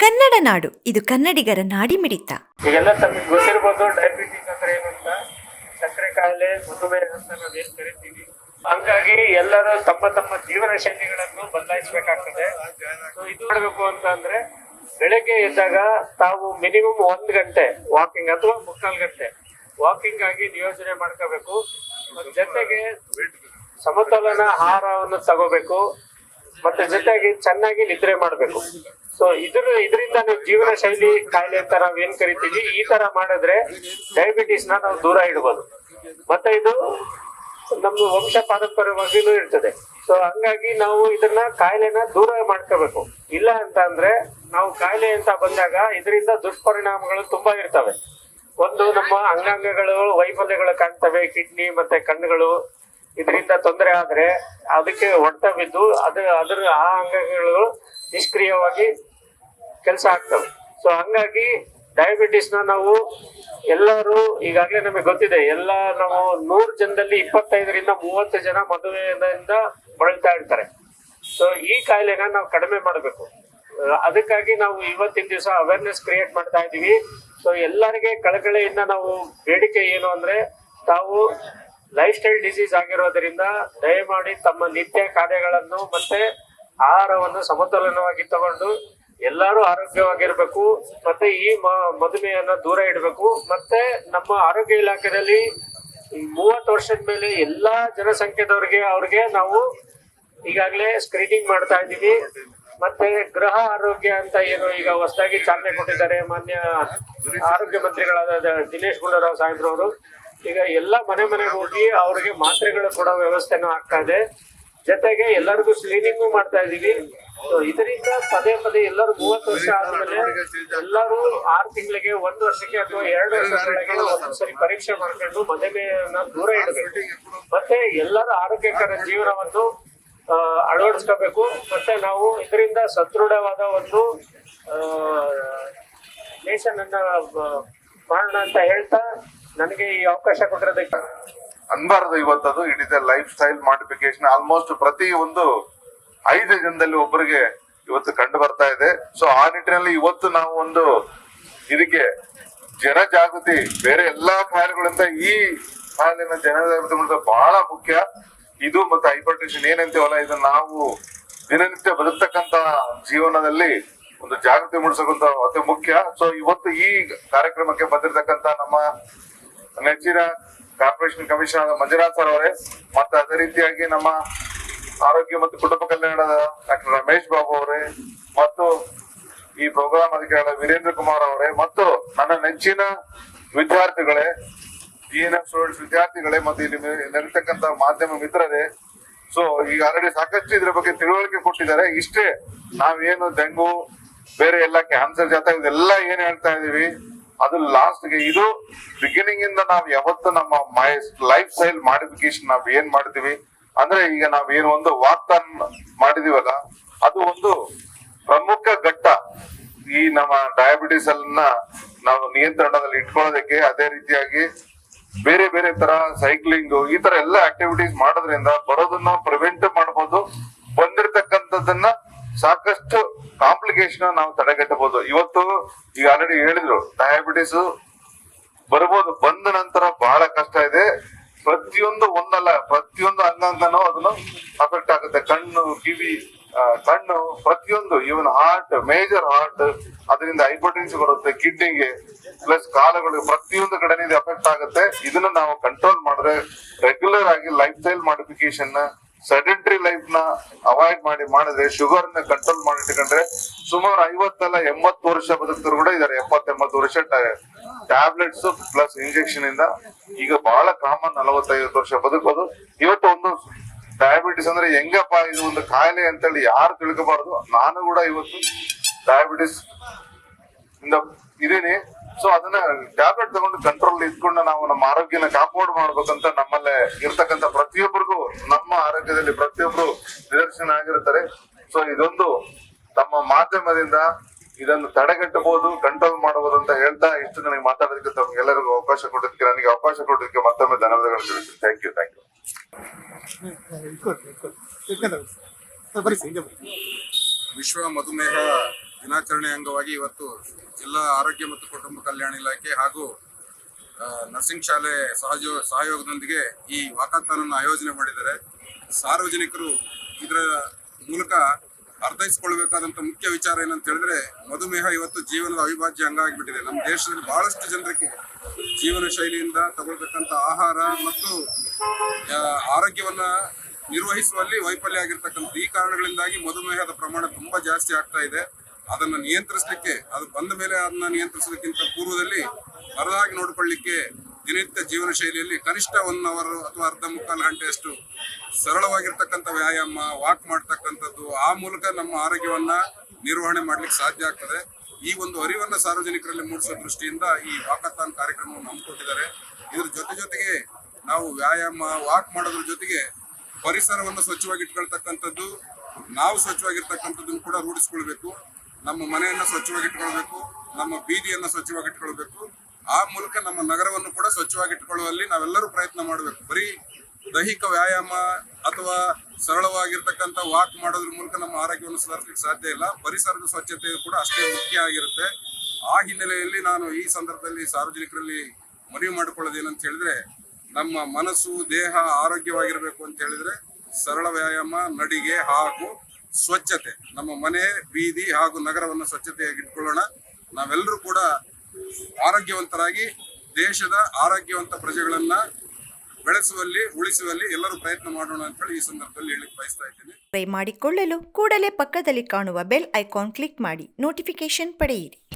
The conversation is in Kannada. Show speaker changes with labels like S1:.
S1: ಕನ್ನಡ ನಾಡು, ಇದು ಕನ್ನಡಿಗರ ನಾಡಿಮಿಡಿತ.
S2: ಈಗೆಲ್ಲ ತಮಗೆ ಗೊತ್ತಿರ್ಬೋದು, ಡಯಾಬಿಟಿಸ್ ಅಂದ್ರೆ ಏನು ಅಂತ? ಸಕ್ಕರೆ ಕಾಯಿಲೆ ಮಧುಮೇಹ ಅಂತ ನಾವೇನ್ ಕರಿತೀವಿ? ಹಂಗಾಗಿ ಎಲ್ಲರೂ ತಮ್ಮ ತಮ್ಮ ಜೀವನ ಶೈಲಿಗಳನ್ನು ಬದಲಾಯಿಸಬೇಕಾಗ್ತದೆ. ಇದು ಮಾಡಬೇಕು ಅಂತ ಅಂದ್ರೆ, ಬೆಳಗ್ಗೆ ಎದ್ದಾಗ ತಾವು ಮಿನಿಮಮ್ ಒಂದ್ ಗಂಟೆ ವಾಕಿಂಗ್ ಅಥವಾ ಮುಕ್ಕಾಲ್ ಗಂಟೆ ವಾಕಿಂಗ್ ಆಗಿ ನಿಯೋಜನೆ ಮಾಡ್ಕೋಬೇಕು. ಜೊತೆಗೆ ಸಮತೋಲನ ಆಹಾರವನ್ನು ತಗೋಬೇಕು. ಮತ್ತೆ ಜೊತೆಗೆ ಚೆನ್ನಾಗಿ ನಿದ್ರೆ ಮಾಡ್ಬೇಕು. ಸೊ ಇದ್ರ, ಇದರಿಂದ ನೀವು ಜೀವನ ಶೈಲಿ, ಕಾಯಿಲೆ ಅಂತ ಏನ್ ಕರಿತೀವಿ, ಈ ತರ ಮಾಡಿದ್ರೆ ಡಯಾಬಿಟಿಸ್ನ ನಾವು ದೂರ ಇಡ್ಬೋದು. ಮತ್ತೆ ಇದು ನಮ್ಮ ವಂಶ ಪಾರಂಪರ್ಯವಾಗಿನೂ ಇರ್ತದೆ. ಸೊ ಹಂಗಾಗಿ ನಾವು ಇದನ್ನ ಕಾಯಿಲೆನ ದೂರ ಮಾಡ್ಕೋಬೇಕು. ಇಲ್ಲ ಅಂತ ಅಂದ್ರೆ ನಾವು ಕಾಯಿಲೆ ಅಂತ ಬಂದಾಗ ಇದರಿಂದ ದುಷ್ಪರಿಣಾಮಗಳು ತುಂಬಾ ಇರ್ತವೆ. ಒಂದು ನಮ್ಮ ಅಂಗಾಂಗಗಳು, ವೈಫಲ್ಯಗಳು ಕಾಣ್ತವೆ, ಕಿಡ್ನಿ ಮತ್ತೆ ಕಣ್ಣುಗಳು. ಇದರಿಂದ ತೊಂದರೆ ಆದ್ರೆ ಅದಕ್ಕೆ ಹೊಡೆತ ಬಿದ್ದು ಅದು, ಅದ್ರ ಆ ಅಂಗಗಳು ನಿಷ್ಕ್ರಿಯವಾಗಿ ಕೆಲಸ ಆಗ್ತವೆ. ಸೊ ಹಂಗಾಗಿ ಡಯಾಬಿಟಿಸ್ ನಾವು ಎಲ್ಲರೂ ಈಗಾಗಲೇ ನಮಗೆ ಗೊತ್ತಿದೆ, ಎಲ್ಲ ನಾವು ನೂರು ಜನದಲ್ಲಿ ಇಪ್ಪತ್ತೈದರಿಂದ ಮೂವತ್ತು ಜನ ಮದುವೆಯಿಂದ ಬಳಲ್ತಾ ಇರ್ತಾರೆ. ಸೊ ಈ ಕಾಯಿಲೆನ ನಾವು ಕಡಿಮೆ ಮಾಡಬೇಕು. ಅದಕ್ಕಾಗಿ ನಾವು ಇವತ್ತಿನ ದಿವಸ ಅವೇರ್ನೆಸ್ ಕ್ರಿಯೇಟ್ ಮಾಡ್ತಾ ಇದೀವಿ ಸೊ ಎಲ್ಲರಿಗೆ ಕಳಕಳಿಯಿಂದ ನಾವು ಬೇಡಿಕೆ ಏನು ಅಂದ್ರೆ ತಾವು ಲೈಫ್ ಸ್ಟೈಲ್ ಡಿಸೀಸ್ ಆಗಿರೋದ್ರಿಂದ ದಯಮಾಡಿ ತಮ್ಮ ನಿತ್ಯ ಕಾರ್ಯಗಳನ್ನು ಮತ್ತೆ ಆಹಾರವನ್ನು ಸಮತೋಲನವಾಗಿ ತಗೊಂಡು ಎಲ್ಲರೂ ಆರೋಗ್ಯವಾಗಿರ್ಬೇಕು, ಮತ್ತೆ ಈ ಮಧುಮೇಹನ ದೂರ ಇಡಬೇಕು, ಮತ್ತೆ ನಮ್ಮ ಆರೋಗ್ಯ ಇಲಾಖೆಯಲ್ಲಿ ಮೂವತ್ತು ವರ್ಷದ ಮೇಲೆ ಎಲ್ಲಾ ಜನಸಂಖ್ಯೆದವ್ರಿಗೆ ಅವ್ರಿಗೆ ನಾವು ಈಗಾಗಲೇ ಸ್ಕ್ರೀನಿಂಗ್ ಮಾಡ್ತಾ ಇದ್ದೀವಿ. ಮತ್ತೆ ಗೃಹ ಆರೋಗ್ಯ ಅಂತ ಏನು ಈಗ ಹೊಸದಾಗಿ ಚಾಲನೆ ಕೊಟ್ಟಿದ್ದಾರೆ ಮಾನ್ಯ ಆರೋಗ್ಯ ಮಂತ್ರಿಗಳಾದ ದಿನೇಶ್ ಗುಂಡೂರಾವ್ ಸಾಹೇಬ್ರು ಅವರು. ಈಗ ಎಲ್ಲ ಮನೆ ಮನೆಗೆ ಹೋಗಿ ಅವ್ರಿಗೆ ಮಾತ್ರೆಗಳು ಕೊಡೋ ವ್ಯವಸ್ಥೆನೂ ಆಗ್ತಾ ಇದೆ. ಜೊತೆಗೆ ಎಲ್ಲರಿಗೂ ಸ್ಕ್ರೀನಿಂಗು ಮಾಡ್ತಾ ಇದೀವಿ ಇದರಿಂದ ಪದೇ ಪದೇ ಎಲ್ಲರೂ ಮೂವತ್ತು ವರ್ಷ ಆದ್ಮೇಲೆ ಎಲ್ಲರೂ ಆರು ತಿಂಗಳಿಗೆ ಒಂದು ವರ್ಷಕ್ಕೆ ಅಥವಾ ಎರಡು ವರ್ಷದೊಳಗೆ ಒಂದೊಂದ್ಸರಿ ಪರೀಕ್ಷೆ ಮಾಡ್ಕೊಂಡು ಮಧುಮೇಹನ ದೂರ ಇಡಬೇಕು. ಮತ್ತೆ ಎಲ್ಲರೂ ಆರೋಗ್ಯಕರ ಜೀವನವನ್ನು ಅಳವಡಿಸ್ಕೋಬೇಕು. ಮತ್ತೆ ನಾವು ಇದರಿಂದ ಸದೃಢವಾದ ಒಂದು ನೇಷನ್ ಅನ್ನ ಮಾಡೋಣ ಅಂತ ಹೇಳ್ತಾ ನನಗೆ ಈ ಅವಕಾಶ ಕೊಟ್ಟಿರೋದಕ್ಕೆ
S3: ಅನ್ಬಾರ್ದು ಇವತ್ತದು it is a life style modification almost ಪ್ರತಿ ಒಂದು ಐದು ಜನದಲ್ಲಿ ಒಬ್ಬರಿಗೆ ಇವತ್ತು ಕಂಡು ಬರ್ತಾ ಇದೆ. ಸೊ ಆ ನಿಟ್ಟಿನಲ್ಲಿ ಇವತ್ತು ನಾವು ಒಂದು ಇದಕ್ಕೆ ಜನ ಜಾಗೃತಿ, ಬೇರೆ ಎಲ್ಲಾ ಕಾಯಿಲೆಗಳಿಂದ ಈ ಕಾಯಿಲೆನ ಜನ ಜಾಗೃತಿ ಬಹಳ ಮುಖ್ಯ. ಇದು ಮತ್ತೆ ಹೈಪರ್ಟೆನ್ಷನ್ ಏನಂತೀವಲ್ಲ, ಇದನ್ನ ನಾವು ದಿನನಿತ್ಯ ಬದುಕ್ತಕ್ಕಂತ ಜೀವನದಲ್ಲಿ ಒಂದು ಜಾಗೃತಿ ಮೂಡಿಸಕ್ಕಂತ ಅತಿ ಮುಖ್ಯ. ಸೊ ಇವತ್ತು ಈ ಕಾರ್ಯಕ್ರಮಕ್ಕೆ ಬಂದಿರತಕ್ಕಂತ ನಮ್ಮ ನೆಚ್ಚಿನ ಕಾರ್ಪೊರೇಷನ್ ಕಮಿಷನರ್ ಮಂಜುನಾಥ್ ಸರ್ ಅವರೇ, ಮತ್ತೆ ಅದೇ ರೀತಿಯಾಗಿ ನಮ್ಮ ಆರೋಗ್ಯ ಮತ್ತು ಕುಟುಂಬ ಕಲ್ಯಾಣ ಡಾಕ್ಟರ್ ರಮೇಶ್ ಬಾಬು ಅವರೇ, ಮತ್ತು ಈ ಪ್ರೋಗ್ರಾಮ್ ಅಧಿಕಾರಿ ವೀರೇಂದ್ರ ಕುಮಾರ್ ಅವರೇ, ಮತ್ತು ನನ್ನ ನೆಚ್ಚಿನ ವಿದ್ಯಾರ್ಥಿಗಳೇ ಜಿ ಎನ್ ಸ್ಟೂಡೆಂಟ್ಸ್ ವಿದ್ಯಾರ್ಥಿಗಳೇ, ಮತ್ತು ಇಲ್ಲಿ ನೆರೆತಕ್ಕಂತ ಮಾಧ್ಯಮ ಮಿತ್ರರೇ, ಸೊ, ಈಗ ಆಲ್ರೆಡಿ ಸಾಕಷ್ಟು ಇದ್ರ ಬಗ್ಗೆ ತಿಳುವಳಿಕೆ ಕೊಟ್ಟಿದ್ದಾರೆ. ಇಷ್ಟೇ, ನಾವೇನು ಡೆಂಗು, ಬೇರೆ ಎಲ್ಲ ಕ್ಯಾನ್ಸರ್ ಜಾತ, ಇದೆಲ್ಲ ಏನ್ ಹೇಳ್ತಾ ಇದೀವಿ, ಅದು ಲಾಸ್ಟ್ಗೆ ಇದು ಬಿಗಿನಿಂಗ್ ಇಂದ ನಾವ್ ಯಾವತ್ತು ನಮ್ಮ ಮೈ ಲೈಫ್ ಸ್ಟೈಲ್ ಮಾಡಿಫಿಕೇಶನ್ ನಾವ್ ಏನ್ ಮಾಡ್ತೀವಿ ಅಂದ್ರೆ ಈಗ ನಾವ್ ಏನು ಒಂದು ವಾಕ್ತಾನ್ ಮಾಡಿದೀವಲ್ಲ, ಅದು ಒಂದು ಪ್ರಮುಖ ಘಟ್ಟ. ಈ ನಮ್ಮ ಡಯಾಬಿಟಿಸ್ ಅನ್ನ ನಾವು ನಿಯಂತ್ರಣದಲ್ಲಿ ಇಟ್ಕೊಳ್ಳೋದಕ್ಕೆ ಅದೇ ರೀತಿಯಾಗಿ ಬೇರೆ ಬೇರೆ ತರ ಸೈಕ್ಲಿಂಗ್ ಈ ತರ ಎಲ್ಲ ಆಕ್ಟಿವಿಟೀಸ್ ಮಾಡೋದ್ರಿಂದ ಬರೋದನ್ನ ಪ್ರಿವೆಂಟ್ ಮಾಡಬಹುದು ಬಂದಿರತಕ್ಕಂಥದ್ದನ್ನ ಸಾಕಷ್ಟು ಕಾಂಪ್ಲಿಕೇಶನ್ ನಾವು ತಡೆಗಟ್ಟಬಹುದು. ಇವತ್ತು ಈಗ ಆಲ್ರೆಡಿ ಹೇಳಿದ್ರು ಡಯಾಬಿಟಿಸ್ ಬರ್ಬೋದು. ಬಂದ ನಂತರ ಬಹಳ ಕಷ್ಟ ಇದೆ. ಪ್ರತಿಯೊಂದು ಒಂದಲ್ಲ ಪ್ರತಿಯೊಂದು ಅಂಗಾಂಗನೂ ಅದನ್ನು ಅಫೆಕ್ಟ್ ಆಗುತ್ತೆ. ಕಣ್ಣು, ಕಿವಿ ಕಣ್ಣು, ಪ್ರತಿಯೊಂದು ಇವನ್ ಹಾರ್ಟ್ ಮೇಜರ್ ಹಾರ್ಟ್ ಅದರಿಂದ ಹೈಪರ್ಟೆನ್ಸ್ ಬರುತ್ತೆ ಕಿಡ್ನಿಗೆ ಪ್ಲಸ್ ಕಾಲುಗಳಿಗೆ, ಪ್ರತಿಯೊಂದು ಕಡೆ ಇದು ಎಫೆಕ್ಟ್ ಆಗುತ್ತೆ. ಇದನ್ನ ನಾವು ಕಂಟ್ರೋಲ್ ಮಾಡಿದ್ರೆ ರೆಗ್ಯುಲರ್ ಆಗಿ ಲೈಫ್ ಸ್ಟೈಲ್ ಮಾಡಿಫಿಕೇಶನ್ ಸೆಡೆಂಟ್ರಿ ಲೈಫ್ನ ಅವಾಯ್ಡ್ ಮಾಡಿ, ಮಾಡಿದ್ರೆ ಶುಗರ್ನ ಕಂಟ್ರೋಲ್ ಮಾಡಿ ಇಟ್ಕೊಂಡ್ರೆ ಸುಮಾರು ಐವತ್ತಲ್ಲ ಎಂಬತ್ತು ವರ್ಷ ಬದುಕ್ತರು ಕೂಡ ಇದಾರೆ ಎಪ್ಪತ್ತೆಂಬತ್ತು ವರ್ಷ ಟ್ಯಾಬ್ಲೆಟ್ಸ್ ಪ್ಲಸ್ ಇಂಜೆಕ್ಷನ್ ಇಂದ ಈಗ ಬಹಳ ಕಾಮನ್ ನಲವತ್ತೈದು ವರ್ಷ ಬದುಕೋದು ಇವತ್ತು ಒಂದು ಡಯಾಬಿಟಿಸ್ ಅಂದ್ರೆ ಹೆಂಗಪ್ಪ ಇದು ಒಂದು ಕಾಯಿಲೆ ಅಂತೇಳಿ ಯಾರು ತಿಳ್ಕೋಬಾರ್ದು? ನಾನು ಕೂಡ ಇವತ್ತು ಡಯಾಬಿಟಿಸ್ ಇಂದ ಇದೀನಿ. ಸೊ ಅದನ್ನ ಟ್ಯಾಬ್ಲೆಟ್ ತಗೊಂಡು ಕಂಟ್ರೋಲ್ ಇದ್ಕೊಂಡು ನಾವು ನಮ್ಮ ಆರೋಗ್ಯನ ಕಾಪಾಡ್ ಮಾಡ್ಬೇಕಂತ ನಮ್ಮಲ್ಲೇ ಇರ್ತಕ್ಕಂಥ ಪ್ರತಿಯೊಬ್ಬರಿಗೂ ನಮ್ಮ ಆರೋಗ್ಯದಲ್ಲಿ ಪ್ರತಿಯೊಬ್ರು ನಿದರ್ಶನ ಆಗಿರ್ತಾರೆ. ಸೊ ಇದೊಂದು ತಮ್ಮ ಮಾಧ್ಯಮದಿಂದ ಇದನ್ನು ತಡೆಗಟ್ಟಬಹುದು ಕಂಟ್ರೋಲ್ ಮಾಡಬಹುದು ಅಂತ ಹೇಳ್ತಾ ಇಷ್ಟು ನನಗೆ ಮಾತಾಡೋದಕ್ಕೆ ತಮಗೆಲ್ಲರಿಗೂ ಅವಕಾಶ ಕೊಡೋದಕ್ಕೆ ನನಗೆ ಅವಕಾಶ ಕೊಡೋದಕ್ಕೆ ಮತ್ತೊಮ್ಮೆ ಧನ್ಯವಾದಗಳು ತಿಳಿಸ್ತೀನಿ. ಥ್ಯಾಂಕ್ ಯು ಥ್ಯಾಂಕ್ ಯು
S4: ವಿಶ್ವ ಮಧುಮೇಹ
S5: ದಿನಾಚರಣೆ ಅಂಗವಾಗಿ ಇವತ್ತು ಜಿಲ್ಲಾ ಆರೋಗ್ಯ ಮತ್ತು ಕುಟುಂಬ ಕಲ್ಯಾಣ ಇಲಾಖೆ ಹಾಗೂ ನರ್ಸಿಂಗ್ ಶಾಲೆ ಸಹಯೋ ಸಹಯೋಗದೊಂದಿಗೆ ಈ ವಾಕಾಥಾನ್ ಆಯೋಜನೆ ಮಾಡಿದ್ದಾರೆ. ಸಾರ್ವಜನಿಕರು ಇದರ ಮೂಲಕ ಅರ್ಥೈಸಿಕೊಳ್ಬೇಕಾದಂತ ಮುಖ್ಯ ವಿಚಾರ ಏನಂತ ಹೇಳಿದ್ರೆ, ಮಧುಮೇಹ ಇವತ್ತು ಜೀವನದ ಅವಿಭಾಜ್ಯ ಅಂಗ ಆಗಿಬಿಟ್ಟಿದೆ ನಮ್ಮ ದೇಶದಲ್ಲಿ ಬಹಳಷ್ಟು ಜನರಿಗೆ ಜೀವನ ಶೈಲಿಯಿಂದ ತಗೊಳ್ತಕ್ಕಂಥ ಆಹಾರ ಮತ್ತು ಆರೋಗ್ಯವನ್ನ ನಿರ್ವಹಿಸುವಲ್ಲಿ ವೈಫಲ್ಯ ಆಗಿರ್ತಕ್ಕಂಥ ಈ ಕಾರಣಗಳಿಂದಾಗಿ ಮಧುಮೇಹದ ಪ್ರಮಾಣ ತುಂಬಾ ಜಾಸ್ತಿ ಆಗ್ತಾ ಇದೆ. ಅದನ್ನ ನಿಯಂತ್ರಿಸಲಿಕ್ಕೆ, ಅದು ಬಂದ ಮೇಲೆ ಅದನ್ನ ನಿಯಂತ್ರಿಸೋದಕ್ಕಿಂತ ಪೂರ್ವದಲ್ಲಿ ಬರದಾಗಿ ನೋಡಿಕೊಳ್ಳಿಕ್ಕೆ ದಿನನಿತ್ಯ ಜೀವನ ಶೈಲಿಯಲ್ಲಿ ಕನಿಷ್ಠ ಒನ್ ಅವರ್ ಅಥವಾ ಅರ್ಧ ಮುಕ್ಕಾಲು ಗಂಟೆಯಷ್ಟು ಸರಳವಾಗಿರ್ತಕ್ಕಂಥ ವ್ಯಾಯಾಮ ವಾಕ್ ಮಾಡ್ತಕ್ಕಂಥದ್ದು ಆ ಮೂಲಕ ನಮ್ಮ ಆರೋಗ್ಯವನ್ನ ನಿರ್ವಹಣೆ ಮಾಡಲಿಕ್ಕೆ ಸಾಧ್ಯ ಆಗ್ತದೆ. ಈ ಒಂದು ಅರಿವನ್ನ ಸಾರ್ವಜನಿಕರಲ್ಲಿ ಮೂಡಿಸೋ ದೃಷ್ಟಿಯಿಂದ ಈ ವಾಕಥಾನ್ ಕಾರ್ಯಕ್ರಮವನ್ನು ಹಮ್ಮಿಕೊಂಡಿದ್ದಾರೆ ಇದ್ರ ಜೊತೆ ಜೊತೆಗೆ ನಾವು ವ್ಯಾಯಾಮ ವಾಕ್ ಮಾಡೋದ್ರ ಜೊತೆಗೆ ಪರಿಸರವನ್ನು ಸ್ವಚ್ಛವಾಗಿ ಇಟ್ಕೊಳ್ತಕ್ಕಂಥದ್ದು, ನಾವು ಸ್ವಚ್ಛವಾಗಿರ್ತಕ್ಕಂಥದ್ದನ್ನು ಕೂಡ ರೂಢಿಸ್ಕೊಳ್ಬೇಕು. ನಮ್ಮ ಮನೆಯನ್ನ ಸ್ವಚ್ಛವಾಗಿ ಇಟ್ಕೊಳ್ಬೇಕು. ನಮ್ಮ ಬೀದಿಯನ್ನ ಸ್ವಚ್ಛವಾಗಿ ಇಟ್ಕೊಳ್ಬೇಕು. ಆ ಮೂಲಕ ನಮ್ಮ ನಗರವನ್ನು ಕೂಡ ಸ್ವಚ್ಛವಾಗಿಟ್ಟುಕೊಳ್ಳುವಲ್ಲಿ ನಾವೆಲ್ಲರೂ ಪ್ರಯತ್ನ ಮಾಡಬೇಕು. ಬರೀ ದೈಹಿಕ ವ್ಯಾಯಾಮ ಅಥವಾ ಸರಳವಾಗಿರ್ತಕ್ಕಂಥ ವಾಕ್ ಮಾಡೋದ್ರ ಮೂಲಕ ನಮ್ಮ ಆರೋಗ್ಯವನ್ನು ಸುಧಾರಿಸಲಿಕ್ಕೆ ಸಾಧ್ಯ ಇಲ್ಲ. ಪರಿಸರದ ಸ್ವಚ್ಛತೆ ಕೂಡ ಅಷ್ಟೇ ಮುಖ್ಯ ಆಗಿರುತ್ತೆ. ಆ ಹಿನ್ನೆಲೆಯಲ್ಲಿ ನಾನು ಈ ಸಂದರ್ಭದಲ್ಲಿ ಸಾರ್ವಜನಿಕರಲ್ಲಿ ಮನವಿ ಮಾಡಿಕೊಳ್ಳೋದು ಏನಂತ ಹೇಳಿದ್ರೆ, ನಮ್ಮ ಮನಸ್ಸು, ದೇಹ ಆರೋಗ್ಯವಾಗಿರಬೇಕು ಅಂತ ಹೇಳಿದ್ರೆ ಸರಳ ವ್ಯಾಯಾಮ, ನಡಿಗೆ ಹಾಗೂ ಸ್ವಚ್ಛತೆ. ನಮ್ಮ ಮನೆ, ಬೀದಿ ಹಾಗೂ ನಗರವನ್ನು ಸ್ವಚ್ಛತೆಯಾಗಿ ಇಟ್ಕೊಳ್ಳೋಣ ನಾವೆಲ್ಲರೂ ಕೂಡ ಆರೋಗ್ಯವಂತರಾಗಿ ದೇಶದ ಆರೋಗ್ಯವಂತ ಪ್ರಜೆಗಳನ್ನ ಬೆಳೆಸುವಲ್ಲಿ, ಉಳಿಸುವಲ್ಲಿ ಎಲ್ಲರೂ ಪ್ರಯತ್ನ ಮಾಡೋಣ ಅಂತ ಹೇಳಿ ಈ ಸಂದರ್ಭದಲ್ಲಿ ಹೇಳಿಕ್ ಬಯಸ್ತಾ ಇದ್ದೇನೆ.
S1: ಟ್ರೈ ಮಾಡಿಕೊಳ್ಳಲು ಕೂಡಲೇ ಪಕ್ಕದಲ್ಲಿ ಕಾಣುವ ಬೆಲ್ ಐಕಾನ್ ಕ್ಲಿಕ್ ಮಾಡಿ. ನೋಟಿಫಿಕೇಶನ್ ಪಡೆಯಿರಿ.